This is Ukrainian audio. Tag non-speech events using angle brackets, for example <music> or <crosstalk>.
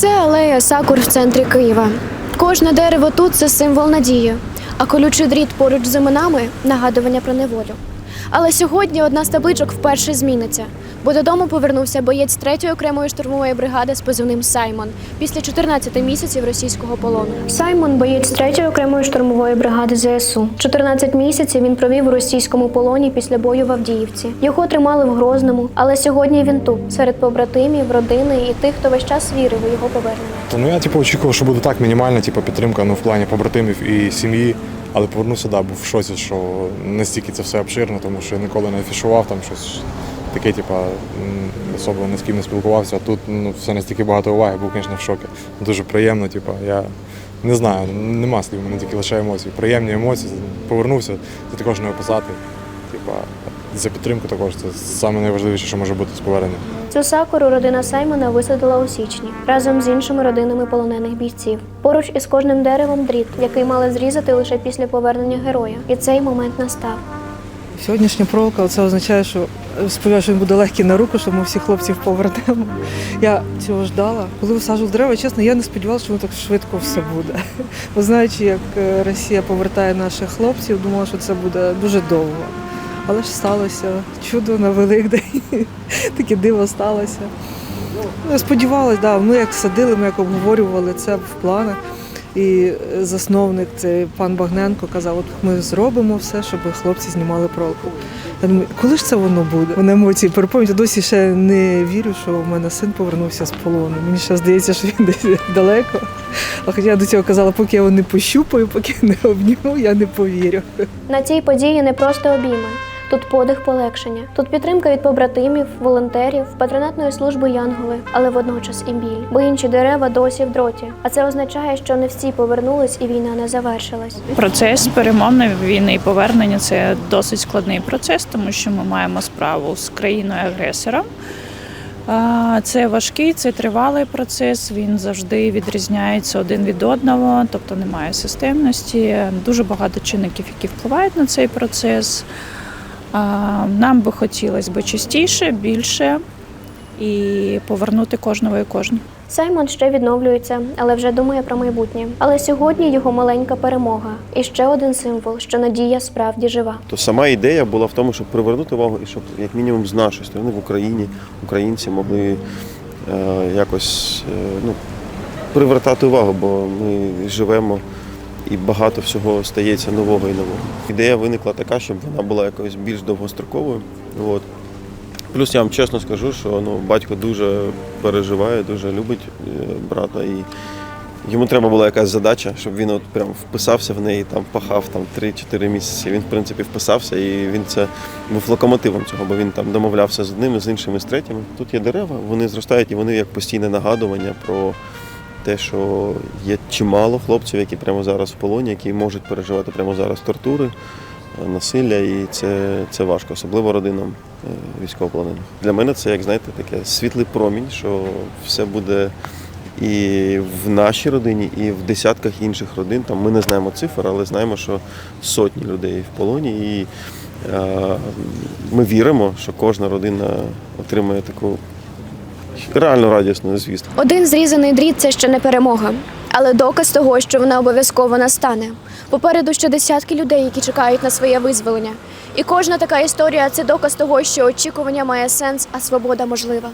Це алея сакур в центрі Києва. Кожне дерево тут це символ надії, а колючий дріт поруч з іменами нагадування про неволю. Але сьогодні одна з табличок вперше зміниться, бо додому повернувся боєць 3-ї окремої штурмової бригади з позивним Саймон після 14 місяців російського полону. Саймон боєць 3-ї окремої штурмової бригади ЗСУ. 14 місяців він провів у російському полоні після бою в Авдіївці. Його тримали в Грозному, але сьогодні він тут, серед побратимів, родини і тих, хто весь час вірив у його повернення. Ну я типу очікував, що буде так мінімальна, типу, підтримка ну, в плані побратимів і сім'ї. Але повернувся, да, був в шоці, що настільки це все обширно, тому що я ніколи не афішував там щось таке, типу, особливо не з ким не спілкувався. А тут ну, все настільки багато уваги, був, звісно, в шокі. Дуже приємно, типу, я не знаю, нема слів, мене тільки лише емоції. Приємні емоції. Повернувся, це також не описати. Типу, за підтримку також це найважливіше, що може бути з поверненням. Цю сакуру родина Саймона висадила у січні разом з іншими родинами полонених бійців. Поруч із кожним деревом дріт, який мали зрізати лише після повернення героя. І цей момент настав. Сьогоднішня проволока це означає, що сподіваюся, що він буде легкий на руку, що ми всіх хлопців повернемо. Я цього ждала. Коли висаджував дерева, чесно, я не сподівалася, що воно так швидко все буде. Бо знаючи, як е, Росія повертає наших хлопців, думала, що це буде дуже довго. Але ж сталося чудо на Великдень. <laughs> Таке диво сталося. Ну, Сподівалась, да, ми як садили, ми як обговорювали це в планах. І е, засновник, це пан Багненко, казав, от ми зробимо все, щоб хлопці знімали пролку. Я думаю, коли ж це воно буде? Вони емоції переповнюють. Досі ще не вірю, що в мене син повернувся з полону. Мені ще здається, що він десь далеко. А хоча я до цього казала, поки я його не пощупаю, поки не обніму, я не повірю. На цій події не просто обійми. Тут подих полегшення, тут підтримка від побратимів, волонтерів, патронатної служби Янголи, але водночас і біль, бо інші дерева досі в дроті. А це означає, що не всі повернулись і війна не завершилась. Процес перемовної війни і повернення це досить складний процес, тому що ми маємо справу з країною агресором. Це важкий, це тривалий процес. Він завжди відрізняється один від одного, тобто немає системності. Дуже багато чинників, які впливають на цей процес. Нам би хотілося б частіше, більше і повернути кожного і кожну. Саймон ще відновлюється, але вже думає про майбутнє. Але сьогодні його маленька перемога. І ще один символ, що надія справді жива. То сама ідея була в тому, щоб привернути увагу і щоб як мінімум з нашої сторони в Україні українці могли е, якось е, ну, привертати увагу, бо ми живемо і багато всього стається нового і нового. Ідея виникла така, щоб вона була якось більш довгостроковою. От. Плюс я вам чесно скажу, що ну, батько дуже переживає, дуже любить е, брата. І Йому треба була якась задача, щоб він от прям вписався в неї, там пахав там 3-4 місяці. Він, в принципі, вписався і він це був локомотивом цього, бо він там домовлявся з одними, з іншими, з третіми. Тут є дерева, вони зростають і вони як постійне нагадування про те, що є чимало хлопців, які прямо зараз в полоні, які можуть переживати прямо зараз тортури, е, насилля, і це, це важко, особливо родинам е, військовополонених. Для мене це, як знаєте, таке світлий промінь, що все буде і в нашій родині, і в десятках інших родин. Там ми не знаємо цифр, але знаємо, що сотні людей в полоні. І е, ми віримо, що кожна родина отримає таку реально радісно, звісно. Один зрізаний дріт це ще не перемога, але доказ того, що вона обов'язково настане. Попереду ще десятки людей, які чекають на своє визволення. І кожна така історія це доказ того, що очікування має сенс, а свобода можлива.